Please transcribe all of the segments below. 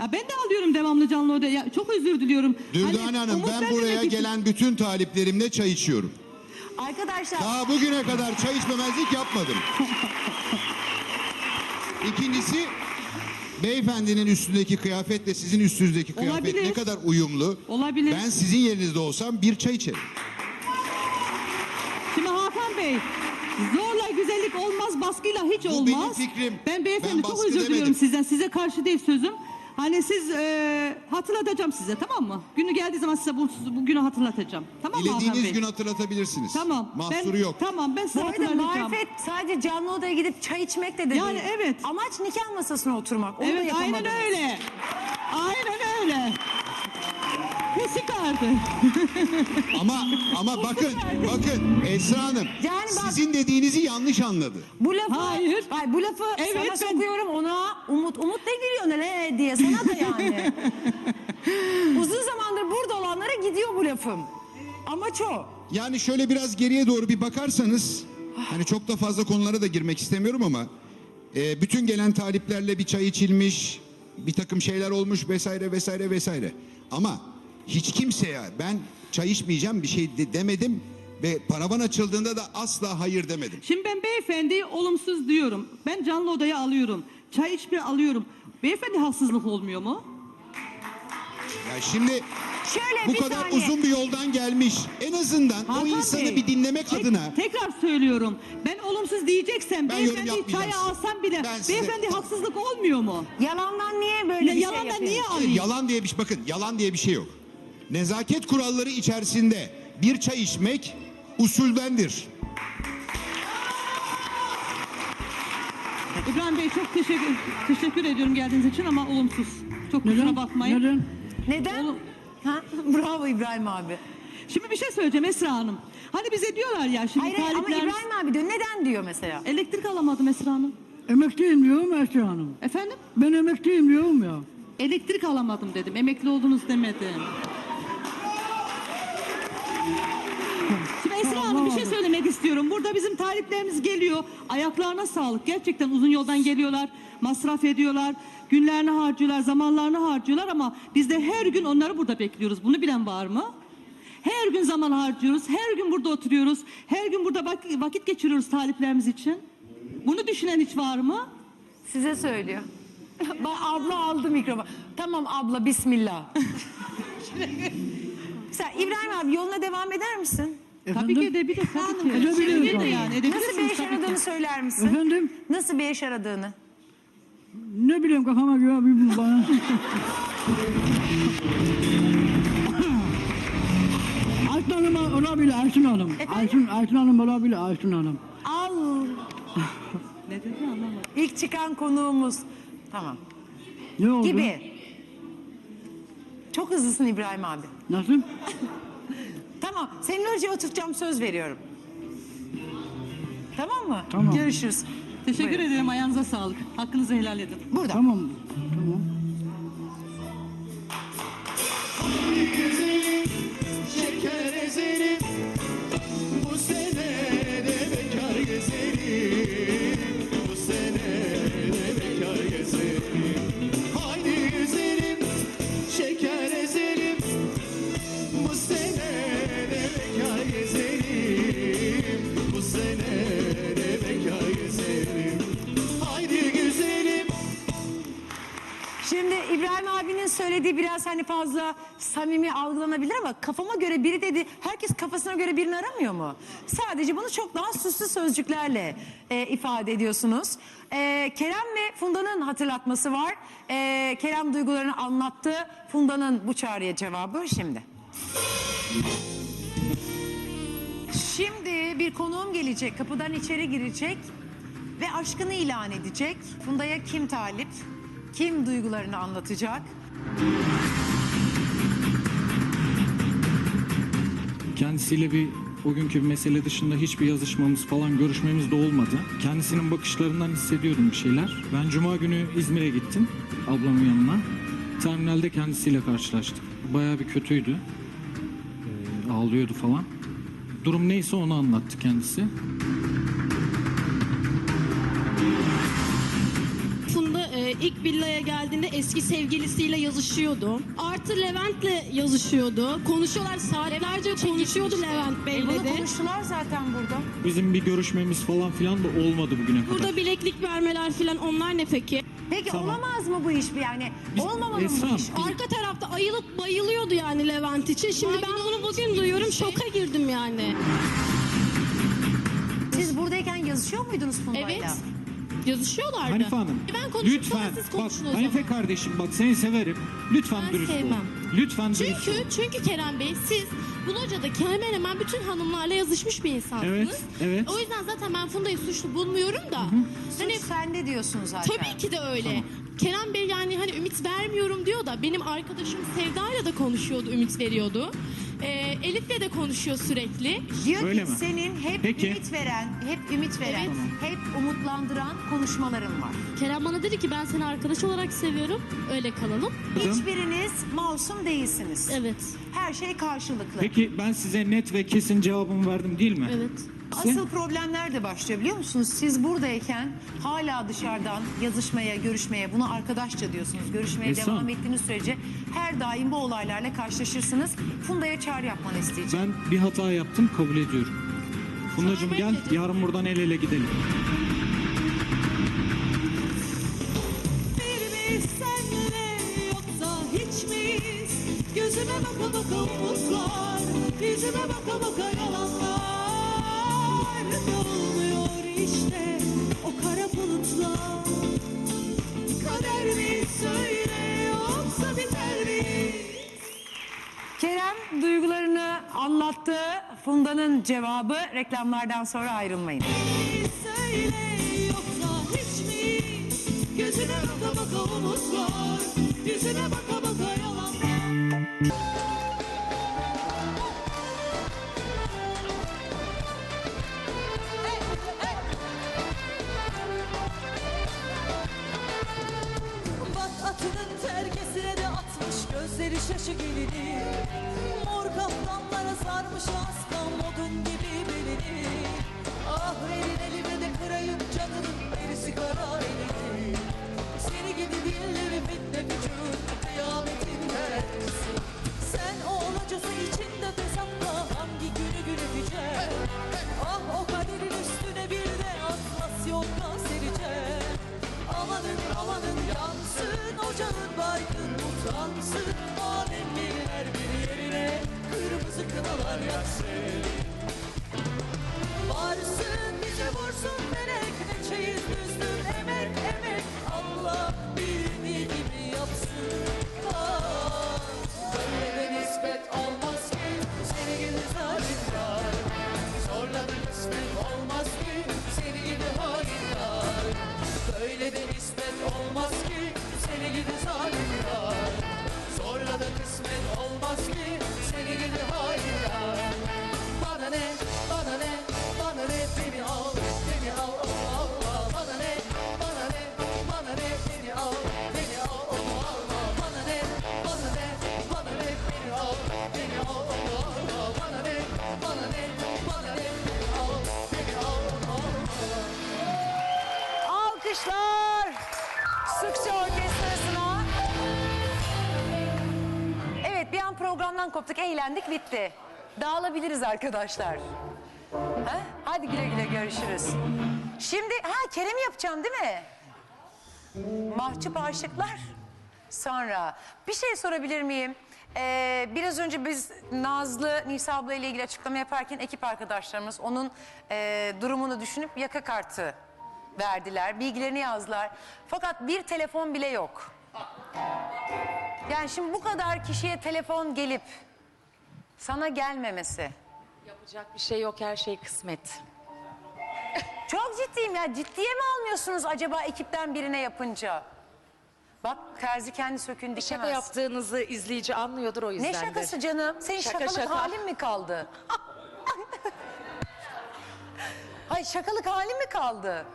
Ya ben de alıyorum devamlı canlı odaya. Ya çok özür diliyorum. Dürdane Hani Hanım umut ben vermemek buraya için- gelen bütün taliplerimle çay içiyorum. Arkadaşlar Daha bugüne kadar çay içmemezlik yapmadım. İkincisi beyefendinin üstündeki kıyafetle sizin üstünüzdeki kıyafet Olabilir. ne kadar uyumlu. Olabilir. Ben sizin yerinizde olsam bir çay içerim. Şimdi Hakan Bey zorla güzellik olmaz baskıyla hiç Bu olmaz. benim fikrim. Ben beyefendi Ben çok baskı özür demedim. diliyorum sizden. Size karşı değil sözüm. Hani siz e, hatırlatacağım size tamam mı? Günü geldiği zaman size bu, bu günü hatırlatacağım. Tamam mı Hakan Bey? Dilediğiniz gün hatırlatabilirsiniz. Tamam. Mahsuru ben, yok. Tamam ben size bu arada hatırlatacağım. marifet sadece canlı odaya gidip çay içmek de, de Yani değil. evet. Amaç nikah masasına oturmak. Onu da Evet aynen yapamadınız. öyle. Aynen öyle. Pesi kardı. Ama ama bakın bakın Esra Hanım Yani bak- sizin dediğinizi yanlış anladı. Bu lafı, Hayır. Hayır, bu lafı Evet, sana ben- sokuyorum ona Umut. Umut ne gülüyor ne diye sana da yani. Uzun zamandır burada olanlara gidiyor bu lafım. Amaç o. Yani şöyle biraz geriye doğru bir bakarsanız hani çok da fazla konulara da girmek istemiyorum ama e, bütün gelen taliplerle bir çay içilmiş, bir takım şeyler olmuş vesaire vesaire vesaire. Ama hiç kimseye ben çay içmeyeceğim bir şey de demedim ve paravan açıldığında da asla hayır demedim. Şimdi ben beyefendi olumsuz diyorum. Ben canlı odaya alıyorum. Çay içmeye alıyorum. Beyefendi haksızlık olmuyor mu? Ya şimdi Şöyle bu bir kadar saniye. uzun bir yoldan gelmiş. En azından o Hakan insanı Bey, bir dinlemek tek- adına Tekrar söylüyorum. Ben olumsuz diyeceksem Ben yorum beyefendi yapmayacağım çaya size. alsam bile Ben size- beyefendi haksızlık olmuyor mu? Yalandan niye böyle Ya bir şey yalandan yapıyorsun? niye alayım? yalan diye bir şey bakın yalan diye bir şey yok. Nezaket kuralları içerisinde bir çay içmek usuldendir. İbrahim Bey çok teşekkür teşekkür ediyorum geldiğiniz için ama olumsuz. Çok kusura bakmayın. Neden? Neden? Oğlum. Ha? Bravo İbrahim abi. Şimdi bir şey söyleyeceğim Esra Hanım. Hani bize diyorlar ya şimdi Hayır, hayır ama talipler... İbrahim abi diyor. Neden diyor mesela? Elektrik alamadım Esra Hanım. Emekliyim diyorum Esra Hanım. Efendim? Ben emekliyim diyorum ya. Elektrik alamadım dedim. Emekli oldunuz demedim. İstiyorum. Burada bizim taliplerimiz geliyor. Ayaklarına sağlık. Gerçekten uzun yoldan geliyorlar. Masraf ediyorlar. Günlerini harcıyorlar, zamanlarını harcıyorlar ama biz de her gün onları burada bekliyoruz. Bunu bilen var mı? Her gün zaman harcıyoruz. Her gün burada oturuyoruz. Her gün burada vak- vakit geçiriyoruz taliplerimiz için. Bunu düşünen hiç var mı? Size söylüyor. Bak abla aldı mikrofon. Tamam abla bismillah. Sen İbrahim abi yoluna devam eder misin? Tabii ki edebilir. Tabii ki. Edebilirim Edebilir de tabii. yani. Nasıl bir Edebilirsiniz eş tabii ki. aradığını söyler misin? Efendim? Nasıl bir eş aradığını? Ne bileyim kafama göre bir bana. Aysun Hanım olabilir Aysun Hanım. Aysun, Aysun Hanım olabilir Aysun Hanım. Al. Ne dedi anlamadım. İlk çıkan konuğumuz. Tamam. Ne oldu? Gibi. Çok hızlısın İbrahim abi. Nasıl? Tamam. Senin önce oturtacağım söz veriyorum. Tamam mı? Tamam. Görüşürüz. Teşekkür Buyurun. ederim. Ayağınıza sağlık. Hakkınızı helal edin. Burada. Tamam. Tamam. Bu sene de bekar gezerim hani fazla samimi algılanabilir ama kafama göre biri dedi. Herkes kafasına göre birini aramıyor mu? Sadece bunu çok daha süslü sözcüklerle e, ifade ediyorsunuz. E, Kerem ve Funda'nın hatırlatması var. E, Kerem duygularını anlattı. Funda'nın bu çağrıya cevabı şimdi. Şimdi bir konuğum gelecek. Kapıdan içeri girecek ve aşkını ilan edecek. Funda'ya kim talip? Kim duygularını anlatacak? Kendisiyle bir o günkü bir mesele dışında hiçbir yazışmamız falan görüşmemiz de olmadı. Kendisinin bakışlarından hissediyordum bir şeyler. Ben cuma günü İzmir'e gittim ablamın yanına. Terminalde kendisiyle karşılaştık. Bayağı bir kötüydü. Ee, ağlıyordu falan. Durum neyse onu anlattı kendisi. İlk villaya geldiğinde eski sevgilisiyle yazışıyordu. Artı Levent'le yazışıyordu. Konuşuyorlar saatlerce konuşuyordu Levent E Bey'le bunu de. konuştular zaten burada. Bizim bir görüşmemiz falan filan da olmadı bugüne kadar. Burada bileklik vermeler falan onlar ne peki? Peki Tamam. olamaz mı bu iş bir yani? Biz- Olmamalı mı Esra, bu iş? Arka tarafta ayılıp bayılıyordu yani Levent için. Şimdi ben bunu bugün duyuyorum şoka girdim yani. Siz buradayken yazışıyor muydunuz Funda'yla? Evet. Yazışıyorlardı. Hanife Hanım, E ben konuşup lütfen, sonra siz bak konuşun o Hanife zaman. kardeşim bak seni severim. Lütfen Ben dürüst ol. sevmem. Lütfen dürüst ol. Çünkü çünkü Kerem Bey siz Bulaca'daki hemen hemen bütün hanımlarla yazışmış bir insansınız. Evet, evet. O yüzden zaten ben Funda'yı suçlu bulmuyorum da. Hani Suç sende diyorsun zaten. tabii ki de öyle. Kerem Bey yani hani ümit vermiyorum diyor da benim arkadaşım Sevda'yla da konuşuyordu, ümit veriyordu. Elif'le de konuşuyor sürekli. Diyor Öyle ki mi? senin hep Peki. ümit veren, hep ümit veren, Evet. hep umutlandıran konuşmaların var. Kerem bana dedi ki ben seni arkadaş olarak seviyorum. Öyle kalalım. Hiçbiriniz masum değilsiniz. Evet. Her şey karşılıklı. Peki ben size net ve kesin cevabımı verdim değil mi? Evet. Asıl problem nerede başlıyor biliyor musunuz? Siz buradayken hala dışarıdan yazışmaya, görüşmeye, buna arkadaşça diyorsunuz. Görüşmeye Esra. devam ettiğiniz sürece her daim bu olaylarla karşılaşırsınız. Funda'ya çağrı yapmanı isteyeceğim. Ben bir hata yaptım kabul ediyorum. Fundacığım gel yarın buradan el ele gidelim. Bir mi senle yoksa hiç miyiz? Gözüme baka baka umutlar, yüzüme baka baka yalanlar. Ne olmuyor işte o kara bulutlar. Kader mi söyle yoksa biter mi? Kerem duygularını anlattı. Funda'nın cevabı reklamlardan sonra ayrılmayın. Söyle yoksa hiç mi? Gözüne baka baka umutlar, yüzüne baka baka. Bak şaşı gelini Mor kaftanlara sarmış aslan modun koptuk, eğlendik, bitti. Dağılabiliriz arkadaşlar. Ha? Hadi güle güle görüşürüz. Şimdi, ha Kerem yapacağım değil mi? Mahcup aşıklar. Sonra bir şey sorabilir miyim? Ee, biraz önce biz Nazlı Nisa abla ile ilgili açıklama yaparken ekip arkadaşlarımız onun e, durumunu düşünüp yaka kartı verdiler. Bilgilerini yazdılar. Fakat bir telefon bile yok. Yani şimdi bu kadar kişiye telefon gelip sana gelmemesi. Yapacak bir şey yok her şey kısmet. Çok ciddiyim ya. Ciddiye mi almıyorsunuz acaba ekipten birine yapınca? Bak terzi kendi sökün dikemez. Şaka yaptığınızı izleyici anlıyordur o Ne yüzdendir. şakası canım? Senin Şaka, şakalık şaka. halin mi kaldı? Hayır şakalık halin mi kaldı?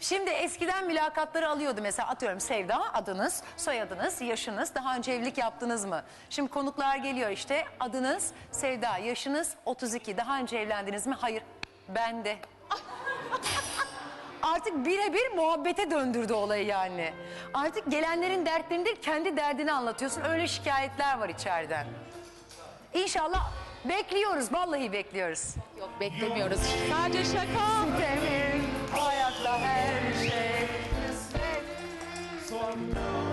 Şimdi eskiden mülakatları alıyordu mesela atıyorum Sevda adınız, soyadınız, yaşınız, daha önce evlilik yaptınız mı? Şimdi konuklar geliyor işte adınız Sevda, yaşınız 32, daha önce evlendiniz mi? Hayır, ben de. artık birebir muhabbete döndürdü olayı yani. Artık gelenlerin dertlerini değil kendi derdini anlatıyorsun. Öyle şikayetler var içeriden. İnşallah bekliyoruz. Vallahi bekliyoruz. Yok beklemiyoruz. Sadece şaka. Demir, hayatta her şey. Sonra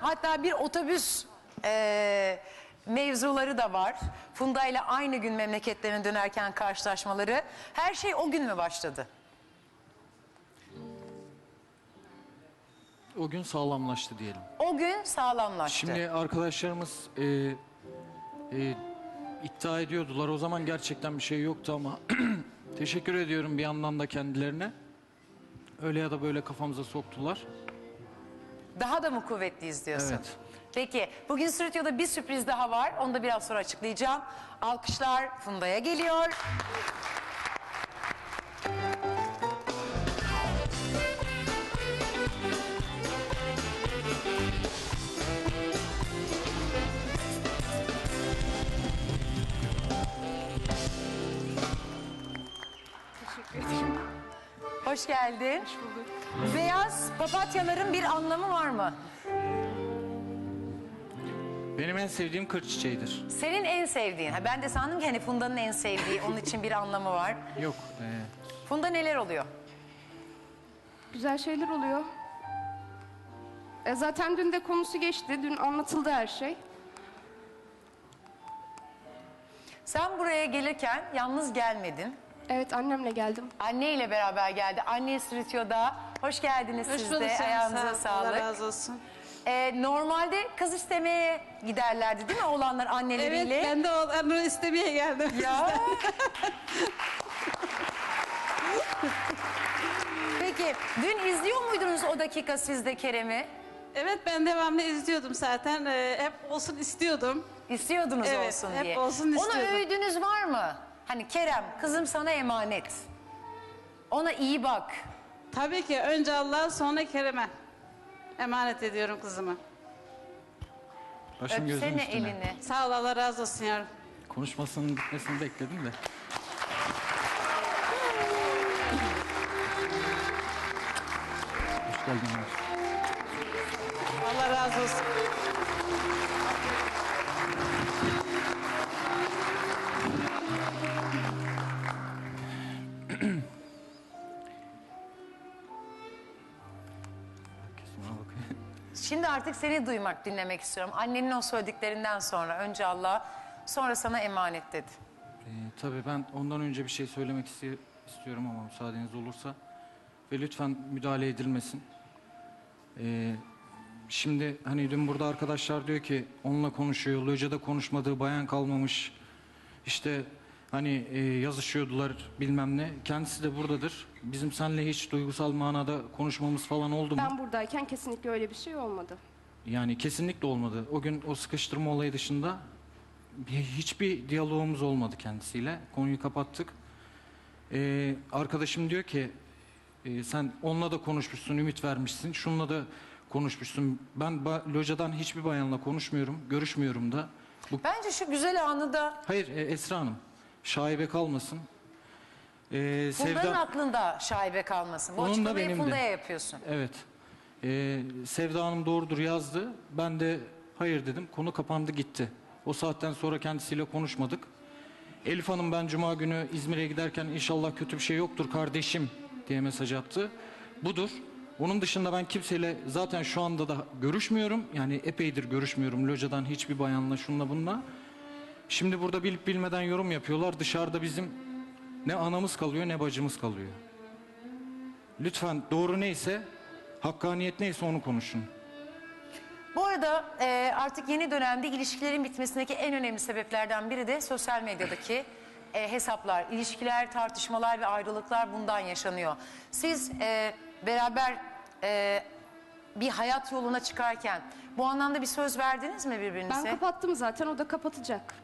Hatta bir otobüs eee, mevzuları da var. Funda ile aynı gün memleketlerine dönerken karşılaşmaları. Her şey o gün mü başladı? O gün sağlamlaştı diyelim. O gün sağlamlaştı. Şimdi arkadaşlarımız e, e, iddia ediyordular. O zaman gerçekten bir şey yoktu ama teşekkür ediyorum bir yandan da kendilerine. Öyle ya da böyle kafamıza soktular. Daha da mı kuvvetliyiz diyorsun? Evet. Peki bugün stüdyoda bir sürpriz daha var. Onu da biraz sonra açıklayacağım. Alkışlar Funda'ya geliyor. Hoş geldin. Hoş bulduk. Beyaz papatyaların bir anlamı var mı? Benim en sevdiğim kır çiçeğidir. Senin en sevdiğin. Ha, ben de sandım ki hani Funda'nın en sevdiği. Onun için bir anlamı var. Yok. e, Funda neler oluyor? Güzel şeyler oluyor. E zaten dün de konusu geçti. Dün anlatıldı her şey. Sen buraya gelirken yalnız gelmedin. Evet annemle geldim. Anne ile beraber geldi. Anne stüdyoda. Hoş geldiniz siz de. Ayağınıza sağlık. Allah razı olsun. Ee, normalde kız istemeye giderlerdi değil mi oğlanlar anneleriyle? Evet ben de onu istemeye geldim. Ya. Peki dün izliyor muydunuz o dakika siz de Kerem'i? Evet ben devamlı izliyordum zaten. Ee, hep olsun istiyordum. İstiyordunuz Evet, olsun hep diye. olsun Ona istiyordum. öğüdünüz var mı? Hani Kerem kızım sana emanet. Ona iyi bak. Tabii ki önce Allah sonra Kerem'e emanet ediyorum kızımı. Başım gözüm Öpsene üstüne. elini. Sağ ol Allah razı olsun yavrum. Konuşmasının bitmesini bekledim de. Hoş geldiniz. Allah razı olsun. Şimdi artık seni duymak, dinlemek istiyorum. Annenin o söylediklerinden sonra önce Allah, sonra sana emanet dedi. Ee, tabii ben ondan önce bir şey söylemek iste- istiyorum ama müsaadeniz olursa. Ve lütfen müdahale edilmesin. Ee, şimdi hani dün burada arkadaşlar diyor ki onunla konuşuyor. Locada konuşmadığı bayan kalmamış. İşte hani e, yazışıyordular bilmem ne. Kendisi de buradadır. Bizim seninle hiç duygusal manada konuşmamız falan oldu mu? Ben buradayken kesinlikle öyle bir şey olmadı. Yani kesinlikle olmadı. O gün o sıkıştırma olayı dışında bir- hiçbir diyalogumuz olmadı kendisiyle. Konuyu kapattık. Ee, arkadaşım diyor ki e, sen onunla da konuşmuşsun, ümit vermişsin. Şununla da konuşmuşsun. Ben ba- locadan hiçbir bayanla konuşmuyorum, görüşmüyorum da. Bu Bence şu güzel anı da Hayır e, Esra Hanım, şaibe kalmasın. Ee, Funda'nın Sevda... aklında şaibe kalmasın. Bu Onun da açıklamayı benim de. Funda'ya yapıyorsun. Evet. Ee, Sevda Hanım doğrudur yazdı. Ben de hayır dedim. Konu kapandı gitti. O saatten sonra kendisiyle konuşmadık. Elif Hanım ben cuma günü İzmir'e giderken inşallah kötü bir şey yoktur kardeşim diye mesaj attı. Budur. Onun dışında ben kimseyle zaten şu anda da görüşmüyorum. Yani epeydir görüşmüyorum locadan hiçbir bayanla şunla bununla. Şimdi burada bilip bilmeden yorum yapıyorlar. Dışarıda bizim ne anamız kalıyor ne bacımız kalıyor. Lütfen doğru neyse, hakkaniyet neyse onu konuşun. Bu arada e, artık yeni dönemde ilişkilerin bitmesindeki en önemli sebeplerden biri de sosyal medyadaki e, hesaplar, ilişkiler, tartışmalar ve ayrılıklar bundan yaşanıyor. Siz e, beraber e, bir hayat yoluna çıkarken Bu anlamda bir söz verdiniz mi Ben birbirinize? kapattım zaten o da kapatacak.